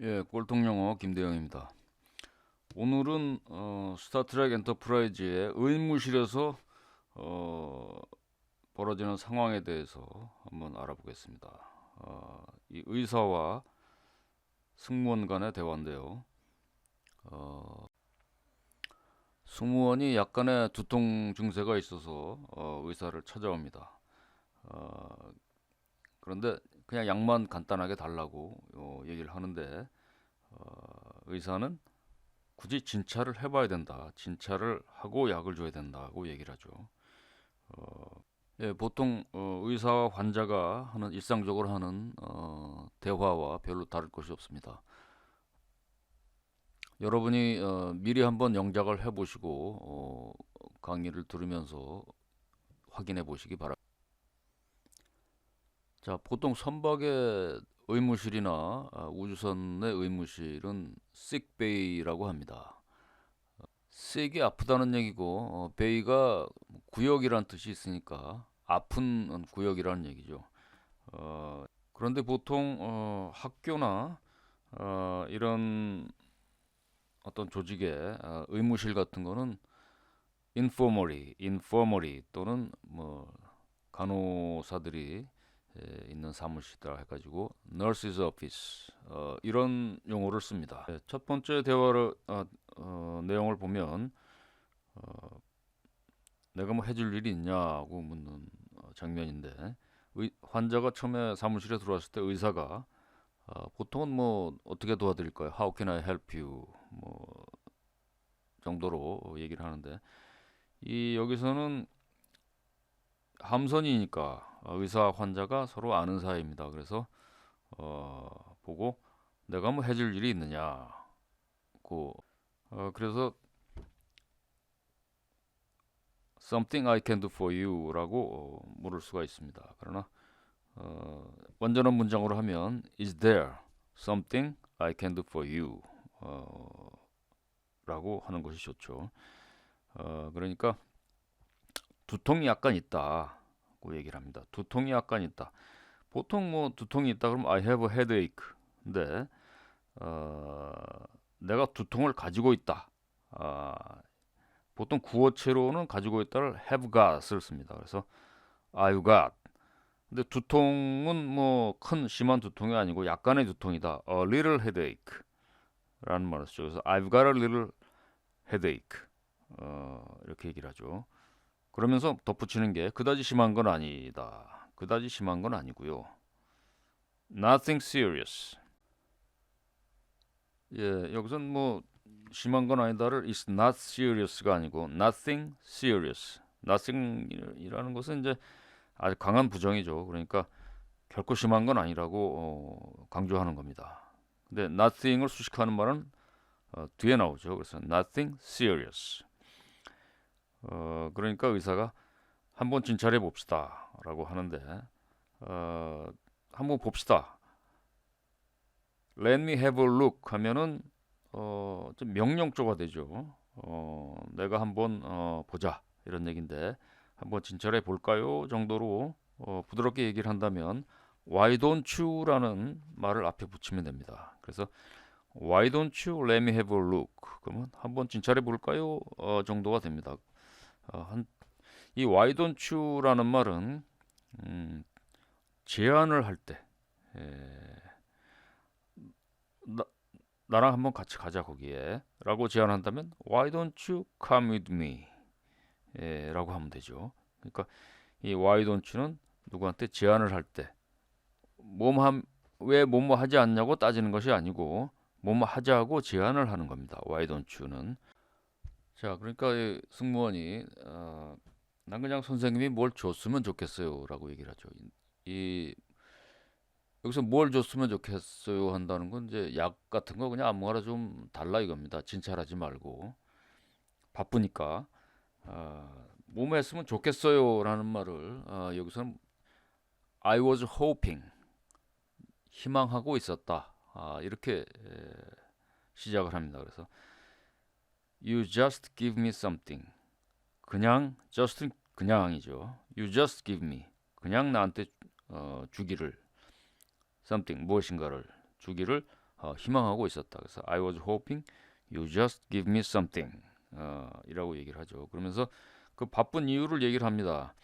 예, 꼴통영어 김대영입니다. 오늘은 어, 스타트랙 엔터프라이즈의 의무실에서 어, 벌어지는 상황에 대해서 한번 알아보겠습니다. 어, 이 의사와 승무원 간의 대화인데요. 어, 승무원이 약간의 두통 증세가 있어서 어, 의사를 찾아옵니다. 어, 그런데 그냥 약만 간단하게 달라고 어, 얘기를 하는데 어, 의사는 굳이 진찰을 해봐야 된다. 진찰을 하고 약을 줘야 된다고 얘기를 하죠. 어, 예, 보통 어, 의사와 환자가 하는 일상적으로 하는 어, 대화와 별로 다를 것이 없습니다. 여러분이 어, 미리 한번 영작을 해보시고 어, 강의를 들으면서 확인해 보시기 바랍니다. 자, 보통 선박의 의무실이나 아, 우주선의 의무실은 sickbay라고 합니다. sick이 아프다는 얘기고 어, bay가 구역이란 뜻이 있으니까 아픈 구역이라는 얘기죠. 어, 그런데 보통 어, 학교나 어, 이런 어떤 조직의 아, 의무실 같은 거는 infirmary, infirmary 또는 뭐 간호사들이 에, 있는 사무실이라 해가지고 nurses office 어, 이런 용어를 씁니다. 네, 첫 번째 대화를 어, 어, 내용을 보면 어, 내가 뭐 해줄 일이 있냐고 묻는 어, 장면인데 의, 환자가 처음에 사무실에 들어왔을 때 의사가 어, 보통은 뭐 어떻게 도와드릴까요? How can I help you? 뭐 정도로 얘기를 하는데 이 여기서는 함선이니까 어, 의사 환자가 서로 아는 사이입니다. 그래서 어, 보고 내가 뭐 해줄 일이 있느냐 고 어, 그래서 something I can do for you라고 어, 물을 수가 있습니다. 그러나 어, 완전한 문장으로 하면 is there something I can do for you 어, 라고 하는 것이 좋죠. 어, 그러니까 두통이 약간 있다고 얘기를 합니다. 두통이 약간 있다. 보통 뭐 두통이 있다 그러면 I have a headache. 근데 어, 내가 두통을 가지고 있다. 아, 보통 구어체로는 가지고 있다를 have got을 씁니다. 그래서 I've got. 근데 두통은 뭐 큰 심한 두통이 아니고 약간의 두통이다. A little headache. 라는 말을 쓰죠. 그래서 I've got a little headache. 어, 이렇게 얘기를 하죠. 그러면서 덧붙이는 게 그다지 심한 건 아니다. 그다지 심한 건 아니고요. Nothing serious. 예, 여기선 뭐 심한 건 아니다를 is not serious가 아니고 nothing serious. nothing이라는 것은 이제 아주 강한 부정이죠. 그러니까 결코 심한 건 아니라고 어, 강조하는 겁니다. 근데 nothing을 수식하는 말은 어, 뒤에 나오죠. 그래서 nothing serious. 어, 그러니까 의사가 한번 진찰해 봅시다 라고 하는데 어, 한번 봅시다. Let me have a look 하면은 어, 좀 명령조가 되죠. 어, 내가 한번 어, 보자 이런 얘기인데 한번 진찰해 볼까요 정도로 어, 부드럽게 얘기를 한다면 Why don't you라는 말을 앞에 붙이면 됩니다. 그래서 Why don't you let me have a look? 그러면 한번 진찰해 볼까요? 어, 정도가 됩니다. 어, 한, 이 you라는 말은 음, 제안을 할 때, 에, 나, 나랑 한번 같이 가자 거기에,라고 제안한다면 Why don't you come with me? 에, 라고 하면 되죠. 그러니까 이 Why don't you는 누구한테 제안을 할 때, 몸함 왜 뭐뭐 하지 않냐고 따지는 것이 아니고 뭐뭐 하자고 제안을 하는 겁니다. Why don't you는 자 그러니까 이 승무원이 어, 난 그냥 선생님이 뭘 줬으면 좋겠어요라고 얘기를 하죠. 이, 이 여기서 뭘 줬으면 좋겠어요 한다는 건 이제 약 같은 거 그냥 아무거나 좀 달라 이겁니다. 진찰하지 말고 바쁘니까 어, 뭐뭐 했으면 좋겠어요라는 말을 어, 여기서는 I was hoping 희망하고 있었다. 아, 이렇게 에, 시작을 합니다. 그래서 You just give me something. 그냥 just 그냥이죠. You just give me. 그냥 나한테 어, 주기를 something 무엇인가를 주기를 어, 희망하고 있었다. 그래서 I was hoping you just give me something 어, 이라고 얘기를 하죠. 그러면서 그 바쁜 이유를 얘기를 합니다.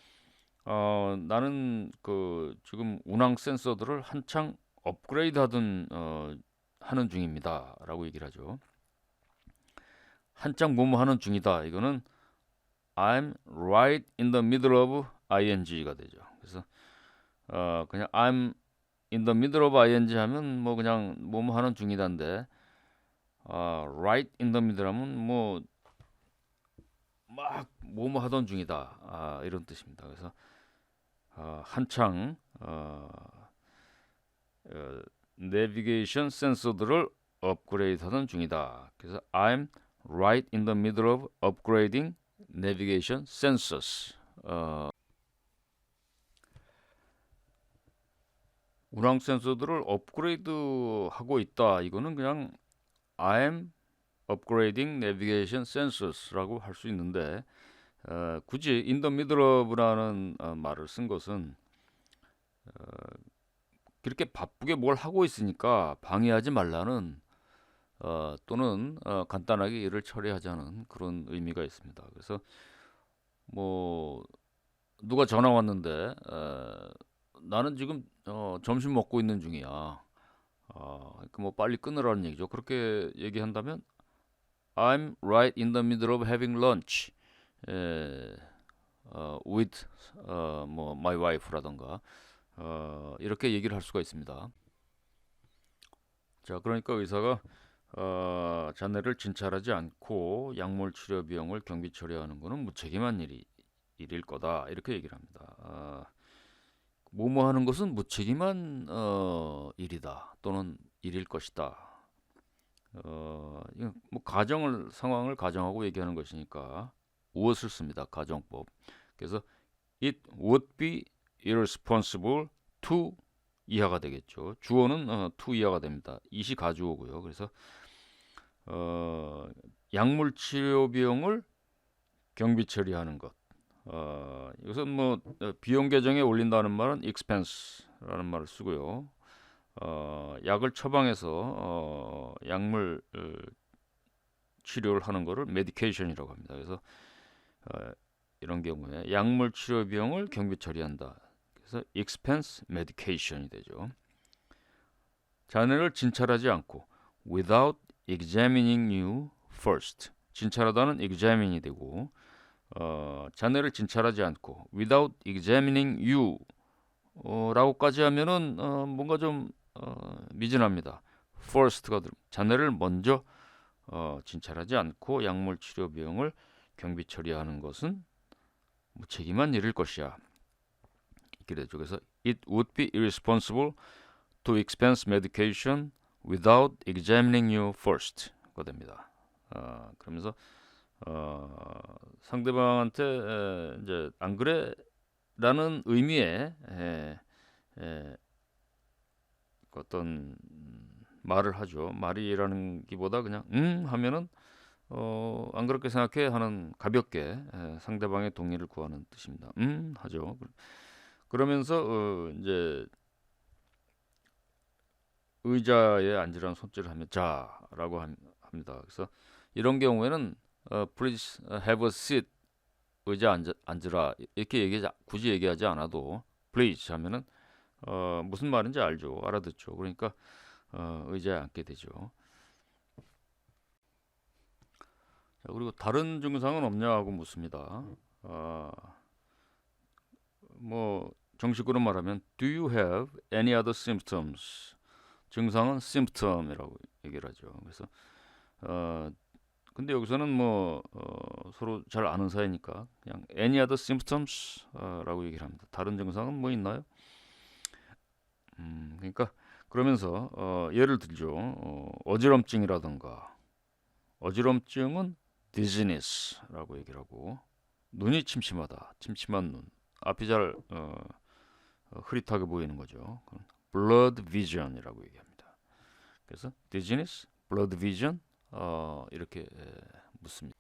어, 나는 그 지금 운항 센서들을 한창 업그레이드 하던 어, 하는 중입니다라고 얘기를 하죠. 한창 뭐뭐 하는 중이다. 이거는 I'm right in the middle of ing가 되죠. 그래서 어 그냥 I'm in the middle of ing 하면 뭐 그냥 뭐뭐 하는 중이다인데 어 right in the middle 하면 뭐 막 뭐뭐 하던 중이다. 아 이런 뜻입니다. 그래서 어, 한창 어, 어, 내비게이션 센서들을 업그레이드하던 중이다. 그래서 I'm right in the middle of upgrading navigation sensors. 어, 운항 센서들을 업그레이드 하고 있다. 이거는 그냥 I'm upgrading navigation sensors라고 할 수 있는데 어, 굳이 in the middle of라는 어, 말을 쓴 것은 어, 그렇게 바쁘게 뭘 하고 있으니까 방해하지 말라는 어, 또는 어, 간단하게 일을 처리하자는 그런 의미가 있습니다. 그래서 뭐 누가 전화 왔는데 어, 나는 지금 어, 점심 먹고 있는 중이야. 어, 그뭐 빨리 끊으라는 얘기죠. 그렇게 얘기한다면 I'm right in the middle of having lunch 에, 어, with 어, 뭐 my wife라던가 어, 이렇게 얘기를 할 수가 있습니다. 자, 그러니까 의사가 어, 자네를 진찰하지 않고 약물 치료 비용을 경비 처리하는 것은 무책임한 일이 일일 거다 이렇게 얘기를 합니다. 어, 뭐뭐 하는 것은 무책임한 어, 일이다 또는 일일 것이다. 어, 뭐 가정을 상황을 가정하고 얘기하는 것이니까 무엇을 씁니다. 가정법. 그래서 it would be irresponsible to 이하가 되겠죠. 주어는 어, to 이하가 됩니다. 이시 가주어고요. 그래서 어, 약물 치료 비용을 경비 처리하는 것. 어, 이것은 뭐 어, 비용 계정에 올린다는 말은 expense라는 말을 쓰고요. 어, 약을 처방해서 어, 약물 어, 치료를 하는 것을 medication이라고 합니다. 그래서 어, 이런 경우에 약물 치료 비용을 경비 처리한다. 그래서 expense medication이 되죠. 자네를 진찰하지 않고 without examining you first. 진찰하다는 examine이 되고 어, 자네를 진찰하지 않고 without examining you 어, 라고까지 하면은 어, 뭔가 좀 어, 미진합니다. first가 들 자네를 먼저 어, 진찰하지 않고 약물 치료 비용을 경비 처리하는 것은 무책임한 일일 것이야. 이렇게 되죠. 그래서 it would be irresponsible to expense medication without examining you first가 됩니다. 어, 그러면서 어, 상대방한테 에, 이제 안 그래라는 의미의 에, 에, 어떤 말을 하죠. 말이라는 기보다 그냥 음 하면은 어, 안 그렇게 생각해 하는 가볍게 에, 상대방의 동의를 구하는 뜻입니다. 음 하죠. 그러면서 어, 이제 의자에 앉으라는 손질을 하면 자라고 합니다. 그래서 이런 경우에는 어, please have a seat. 의자 앉아, 앉으라. 이렇게 얘기하지 굳이 얘기하지 않아도 please 하면은 어, 무슨 말인지 알죠. 알아듣죠. 그러니까 어, 의자에 앉게 되죠. 자, 그리고 다른 증상은 없냐고 묻습니다. 어, 뭐 정식으로 말하면 do you have any other symptoms 증상은 symptom이라고 얘기를 하죠 그래서 어, 근데 여기서는 뭐 어, 서로 잘 아는 사이니까 그냥 any other symptoms라고 얘기를 합니다. 다른 증상은 뭐 있나요? 음, 그러니까 그러면서 어, 예를 들죠. 어, 어지럼증이라던가 어지럼증은 dizziness라고 얘기를 하고 눈이 침침하다, 침침한 눈, 앞이 잘 어, 어, 흐릿하게 보이는 거죠. Blood vision이라고 얘기합니다. 그래서 dizziness, blood vision 어, 이렇게 에, 묻습니다.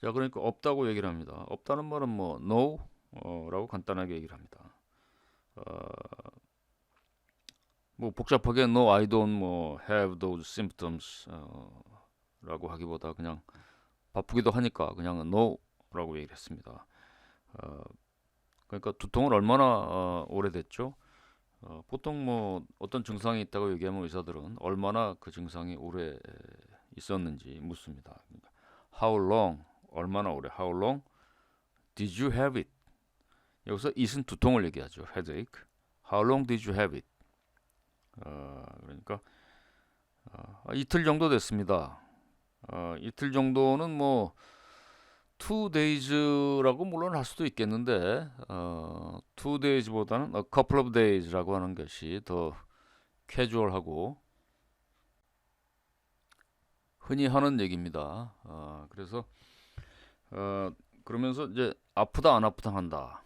자, 그러니까 없다고 얘기를 합니다. 없다는 말은 뭐 no 어, 라고 간단하게 얘기를 합니다. 어, 뭐 복잡하게 no I don't 뭐 have those symptoms 어, 라고 하기보다 그냥 바쁘기도 하니까 그냥 no라고 얘기를 했습니다. 어, 그러니까 두통을 얼마나 어, 오래됐죠? 어, 보통 뭐 어떤 증상이 있다고 얘기하면 의사들은 얼마나 그 증상이 오래 있었는지 묻습니다. 그러니까 How long? 얼마나 오래? How long did you have it? 여기서 it은 두통을 얘기하죠. headache. How long did you have it? 어, 그러니까 어, 이틀 정도 됐습니다. 어, 이틀 정도는 뭐 two days라고 물론 할 수도 있겠는데 어, two days보다는 a couple of days라고 하는 것이 더 캐주얼하고 흔히 하는 얘기입니다. 어, 그래서 어, 그러면서 이제 아프다 안 아프다 한다.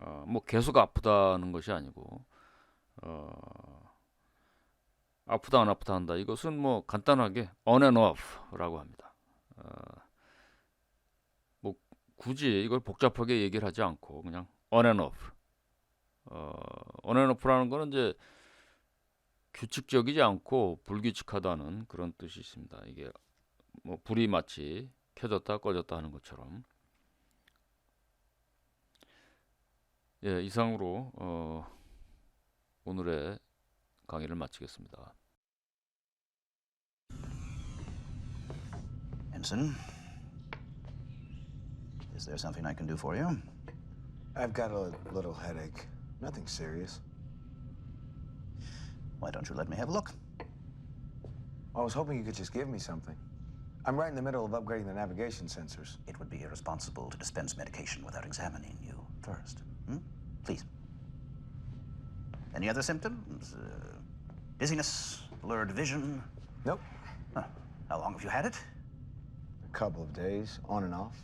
어, 뭐 계속 아프다는 것이 아니고 어, 아프다 안 아프다 한다. 이것은 뭐 간단하게 on and off라고 합니다. 어, 뭐 굳이 이걸 복잡하게 얘기를 하지 않고 그냥 on and off. 어, on and off라는 거는 이제 규칙적이지 않고 불규칙하다는 그런 뜻이 있습니다. 이게 뭐 불이 마치 켜졌다 꺼졌다 하는 것처럼. 예, 이상으로 어, 오늘의 강의를 마치겠습니다. Ensign, is there something I can do for you? I've got a little headache. Nothing serious. Why don't you let me have a look? I was hoping you could just give me something. I'm right in the middle of upgrading the navigation sensors. It would be irresponsible to dispense medication without examining you first. Hmm? Please. Any other symptoms? Uh, dizziness, blurred vision? Nope. Huh. How long have you had it? A couple of days, on and off.